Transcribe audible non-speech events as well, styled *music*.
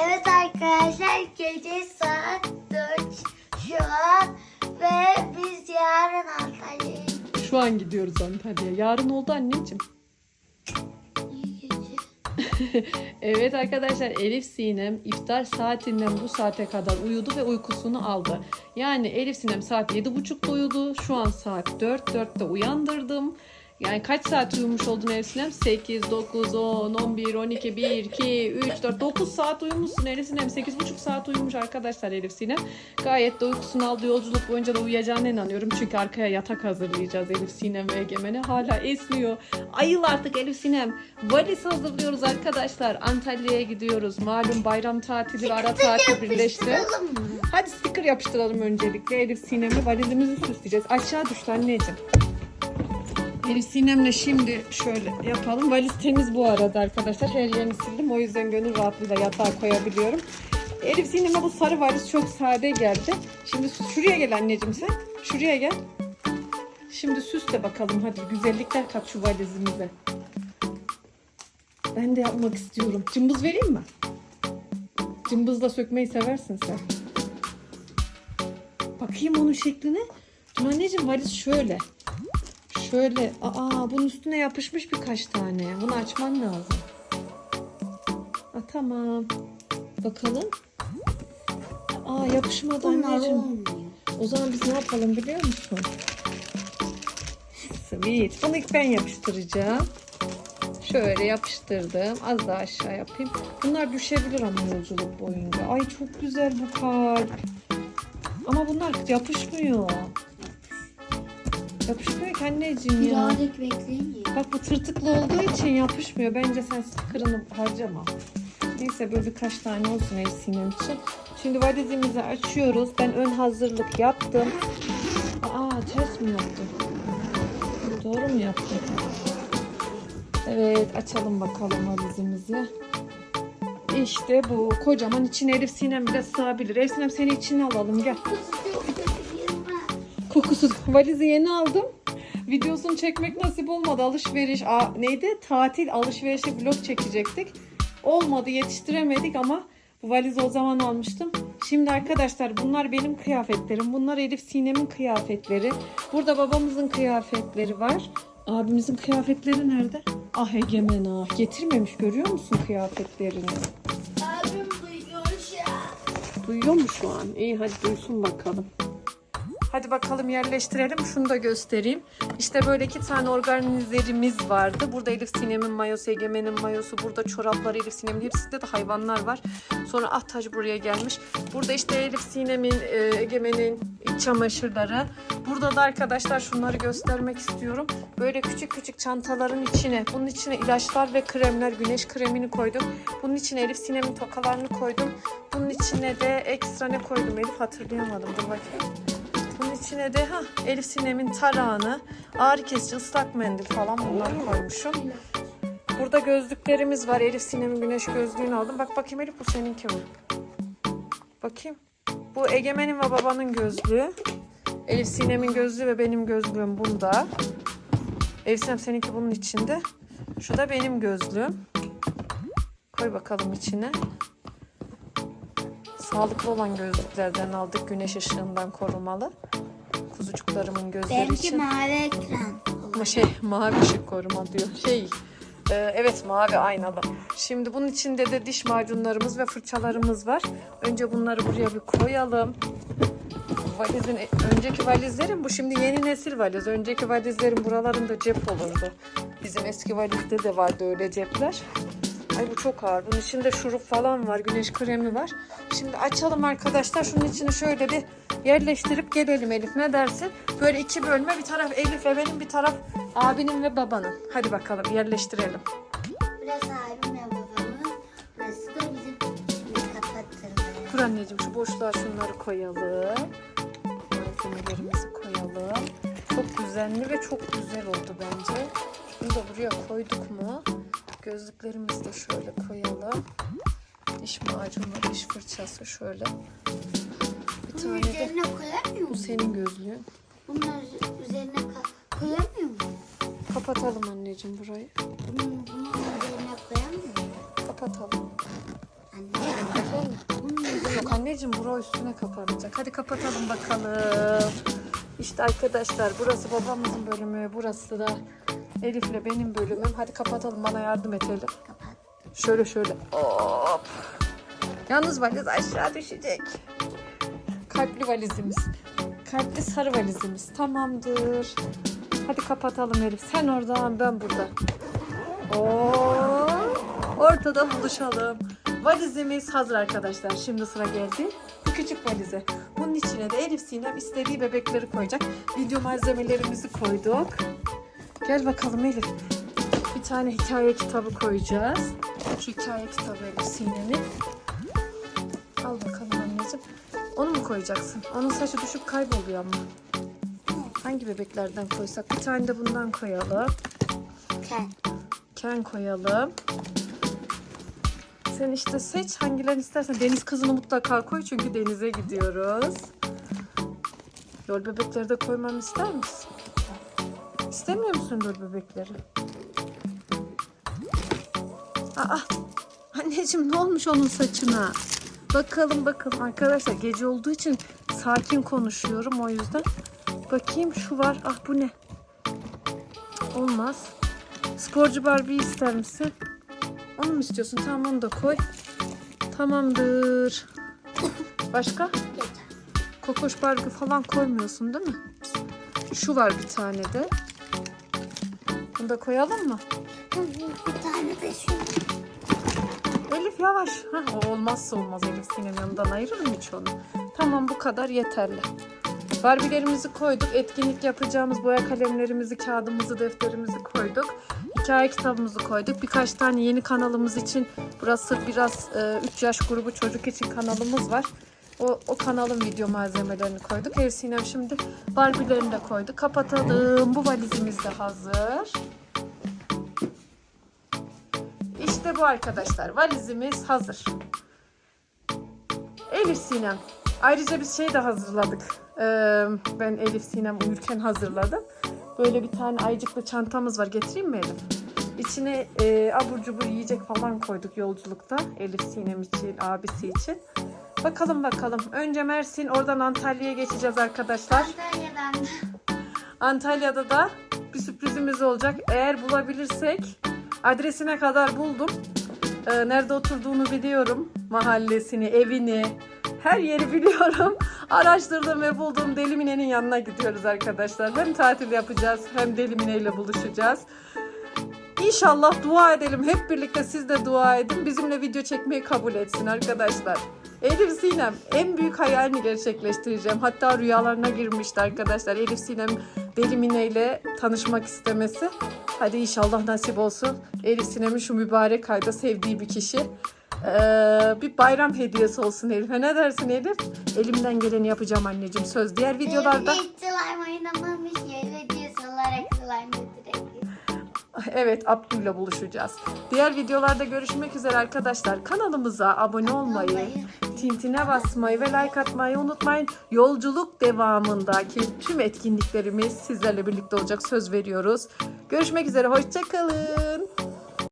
Evet arkadaşlar gece saat 4 şu an ve biz yarın Antalya'ya. Şu an gidiyoruz Antalya'ya. Yarın oldu anneciğim. *laughs* Evet arkadaşlar Elif Sinem iftar saatinden bu saate kadar uyudu ve uykusunu aldı. Yani Elif Sinem saat 7.30'da uyudu. Şu an saat 4. 4'te uyandırdım. Yani kaç saat uyumuş oldun Elif Sinem? 8, 9, 10, 11, 12, 1, 2, 3, 4, 9 saat uyumuşsun Elif Sinem. 8,5 saat uyumuş arkadaşlar Elif Sinem. Gayet de uykusunu aldı. Yolculuk boyunca da uyuyacağına inanıyorum. Çünkü arkaya yatak hazırlayacağız Elif Sinem ve Egemen'e. Hala esmiyor. Ayıl artık Elif Sinem. Valiz hazırlıyoruz arkadaşlar. Antalya'ya gidiyoruz. Malum bayram tatili, ara tatil birleşti. Hadi sticker yapıştıralım öncelikle. Elif Sinem'le valizimizi süsleyeceğiz. Aşağı düştü anneciğim. Elif Sinem'le şimdi şöyle yapalım. Valiz temiz bu arada arkadaşlar. Her yerini sildim. O yüzden gönül rahatlığıyla yatağa koyabiliyorum. Elif Sinem'e bu sarı valiz çok sade geldi. Şimdi şuraya gel anneciğim sen. Şuraya gel. Şimdi süsle bakalım hadi. Güzellikler kat şu valizimize. Ben de yapmak istiyorum. Cımbız vereyim mi? Cımbızla sökmeyi seversin sen. Bakayım onun şekline. Dur anneciğim valiz şöyle. Şöyle. Aa bunun üstüne yapışmış birkaç tane. Bunu açman lazım. Aa, tamam. Bakalım. Aa yapışmadı anneciğim. olmuyor. O zaman biz ne yapalım biliyor musun? Sweet. Bunu ilk ben yapıştıracağım. Şöyle yapıştırdım. Az daha aşağı yapayım. Bunlar düşebilir ama yolculuk boyunca. Ay çok güzel bu kalp. Ama bunlar yapışmıyor. Yapışmıyor ki anneciğim ya. Birazcık bekleyin ya. Bak bu tırtıklı olduğu için yapışmıyor. Bence sen sticker'ını harcama. Neyse böyle birkaç tane olsun sinem için. Şimdi valizimizi açıyoruz. Ben ön hazırlık yaptım. Aa ters mi yaptım? Doğru mu yaptım? Evet açalım bakalım valizimizi. İşte bu. Kocaman içine Elif Sinem bile sığabilir. Elif Sinem seni içine alalım gel. Kokusu. Valizi yeni aldım. Videosunu çekmek nasip olmadı. Alışveriş, a, neydi? Tatil alışverişi vlog çekecektik. Olmadı yetiştiremedik ama bu valizi o zaman almıştım. Şimdi arkadaşlar bunlar benim kıyafetlerim. Bunlar Elif Sinem'in kıyafetleri. Burada babamızın kıyafetleri var. Abimizin kıyafetleri nerede? Ah Egemen ah. Getirmemiş görüyor musun kıyafetlerini? Abim duyuyor şu an. Duyuyor mu şu an? İyi hadi duysun bakalım. Hadi bakalım yerleştirelim. Şunu da göstereyim. İşte böyle iki tane organizerimiz vardı. Burada Elif Sinem'in mayosu, Egemen'in mayosu. Burada çorapları Elif Sinem'in. Hepsinde de hayvanlar var. Sonra Ahtaç buraya gelmiş. Burada işte Elif Sinem'in, e, Egemen'in iç çamaşırları. Burada da arkadaşlar şunları göstermek istiyorum. Böyle küçük küçük çantaların içine, bunun içine ilaçlar ve kremler, güneş kremini koydum. Bunun içine Elif Sinem'in tokalarını koydum. Bunun içine de ekstra ne koydum Elif hatırlayamadım. Dur bakayım. İçine de ha Elif Sinem'in tarağını, ağrı kesici, ıslak mendil falan bunları koymuşum. Burada gözlüklerimiz var. Elif Sinem'in güneş gözlüğünü aldım. Bak bakayım Elif bu seninki mi? Bakayım. Bu Egemen'in ve babanın gözlüğü. Elif Sinem'in gözlüğü ve benim gözlüğüm bunda. Elif Sinem seninki bunun içinde. Şu da benim gözlüğüm. Koy bakalım içine. Sağlıklı olan gözlüklerden aldık. Güneş ışığından korumalı. Kuzucuklarımın gözleri Benimki için. mavi ekran. Ama şey mavi ışık koruma diyor. Şey e, evet mavi aynalı. Şimdi bunun içinde de diş macunlarımız ve fırçalarımız var. Önce bunları buraya bir koyalım. Valizin önceki valizlerim bu şimdi yeni nesil valiz. Önceki valizlerin buralarında cep olurdu. Bizim eski valizde de vardı öyle cepler. Ay bu çok ağır. Bunun içinde şurup falan var. Güneş kremi var. Şimdi açalım arkadaşlar. Şunun içini şöyle bir yerleştirip gelelim Elif. Ne dersin? Böyle iki bölme. Bir taraf Elif ve benim bir taraf abinin ve babanın. Hadi bakalım yerleştirelim. Burası abim ve babamın. Burası da bizim kapattırmaya. Dur anneciğim şu boşluğa şunları koyalım. Malzemelerimizi koyalım. Çok düzenli ve çok güzel oldu bence. Bunu da buraya koyduk mu? Gözlüklerimizi de şöyle koyalım. Diş macunu, diş fırçası şöyle. Bir Bunun tane de üzerine koyamıyor bu musun? senin gözlüğün. Bunun üz- üzerine ka- koyamıyor musun? Kapatalım anneciğim burayı. Bunun, bunun üzerine koyamıyor musun? Kapatalım. Anne. Anneciğim bura üstüne kapanacak. Hadi kapatalım bakalım. İşte arkadaşlar burası babamızın bölümü. Burası da Elif'le benim bölümüm. Hadi kapatalım bana yardım et Elif. Kapat. Şöyle şöyle. Hop. Yalnız valiz aşağı düşecek. Kalpli valizimiz. Kalpli sarı valizimiz. Tamamdır. Hadi kapatalım Elif. Sen oradan ben burada. Oo, ortada buluşalım. Valizimiz hazır arkadaşlar. Şimdi sıra geldi. Bu küçük valize. Bunun içine de Elif Sinem istediği bebekleri koyacak. Video malzemelerimizi koyduk. Gel bakalım Elif. Bir tane hikaye kitabı koyacağız. Şu hikaye kitabı Elif Sinem'in. Al bakalım anneciğim. Onu mu koyacaksın? Onun saçı düşüp kayboluyor ama. Hangi bebeklerden koysak? Bir tane de bundan koyalım. Ken. Ken koyalım. Sen işte seç hangilerini istersen. Deniz kızını mutlaka koy çünkü denize gidiyoruz. Lol bebekleri de koymamı ister misin? İstemiyor musun lol bebekleri? Aa, anneciğim ne olmuş onun saçına? Bakalım bakalım arkadaşlar gece olduğu için sakin konuşuyorum o yüzden. Bakayım şu var. Ah bu ne? Olmaz. Sporcu Barbie ister misin? Onu mu istiyorsun? Tamam onu da koy. Tamamdır. Başka? Kokoş Barbie falan koymuyorsun değil mi? Şu var bir tane de. Bunu koyalım mı? Bir tane de şu. Elif yavaş. Hah, o olmazsa olmaz Elif Sinem yanından ayırır mı hiç onu? Tamam bu kadar yeterli. Barbie'lerimizi koyduk. Etkinlik yapacağımız boya kalemlerimizi, kağıdımızı, defterimizi koyduk. Hikaye kitabımızı koyduk. Birkaç tane yeni kanalımız için burası biraz 3 yaş grubu çocuk için kanalımız var. O, o kanalın video malzemelerini koyduk. Elif Sinem şimdi Barbie'lerini de koyduk. Kapatalım. Bu valizimiz de hazır. İşte bu arkadaşlar. Valizimiz hazır. Elif Sinem. Ayrıca biz şey de hazırladık. Ee, ben Elif Sinem uyurken hazırladım. Böyle bir tane ayıcıklı çantamız var. Getireyim mi Elif? İçine e, abur cubur yiyecek falan koyduk yolculukta. Elif Sinem için, abisi için. Bakalım bakalım. Önce Mersin, oradan Antalya'ya geçeceğiz arkadaşlar. Antalya'dan. Antalya'da da bir sürprizimiz olacak. Eğer bulabilirsek adresine kadar buldum. Ee, nerede oturduğunu biliyorum. Mahallesini, evini, her yeri *laughs* biliyorum. Araştırdım ve buldum. Delimine'nin yanına gidiyoruz arkadaşlar. Hem tatil yapacağız hem Delimine ile buluşacağız. İnşallah dua edelim. Hep birlikte siz de dua edin. Bizimle video çekmeyi kabul etsin arkadaşlar. Elif Sinem en büyük hayalini gerçekleştireceğim. Hatta rüyalarına girmişti arkadaşlar. Elif Sinem Deli Mine ile tanışmak istemesi. Hadi inşallah nasip olsun. Elif Sinem'in şu mübarek ayda sevdiği bir kişi. Ee, bir bayram hediyesi olsun Elif'e. Ne dersin Elif? Elimden geleni yapacağım anneciğim. Söz. Diğer videolarda... Hiç slime oynamamış. Yere diye salarak slime direkt. *laughs* Evet Abdü'yle buluşacağız. Diğer videolarda görüşmek üzere arkadaşlar. Kanalımıza abone olmayı, tintine basmayı ve like atmayı unutmayın. Yolculuk devamındaki tüm etkinliklerimiz sizlerle birlikte olacak söz veriyoruz. Görüşmek üzere hoşçakalın.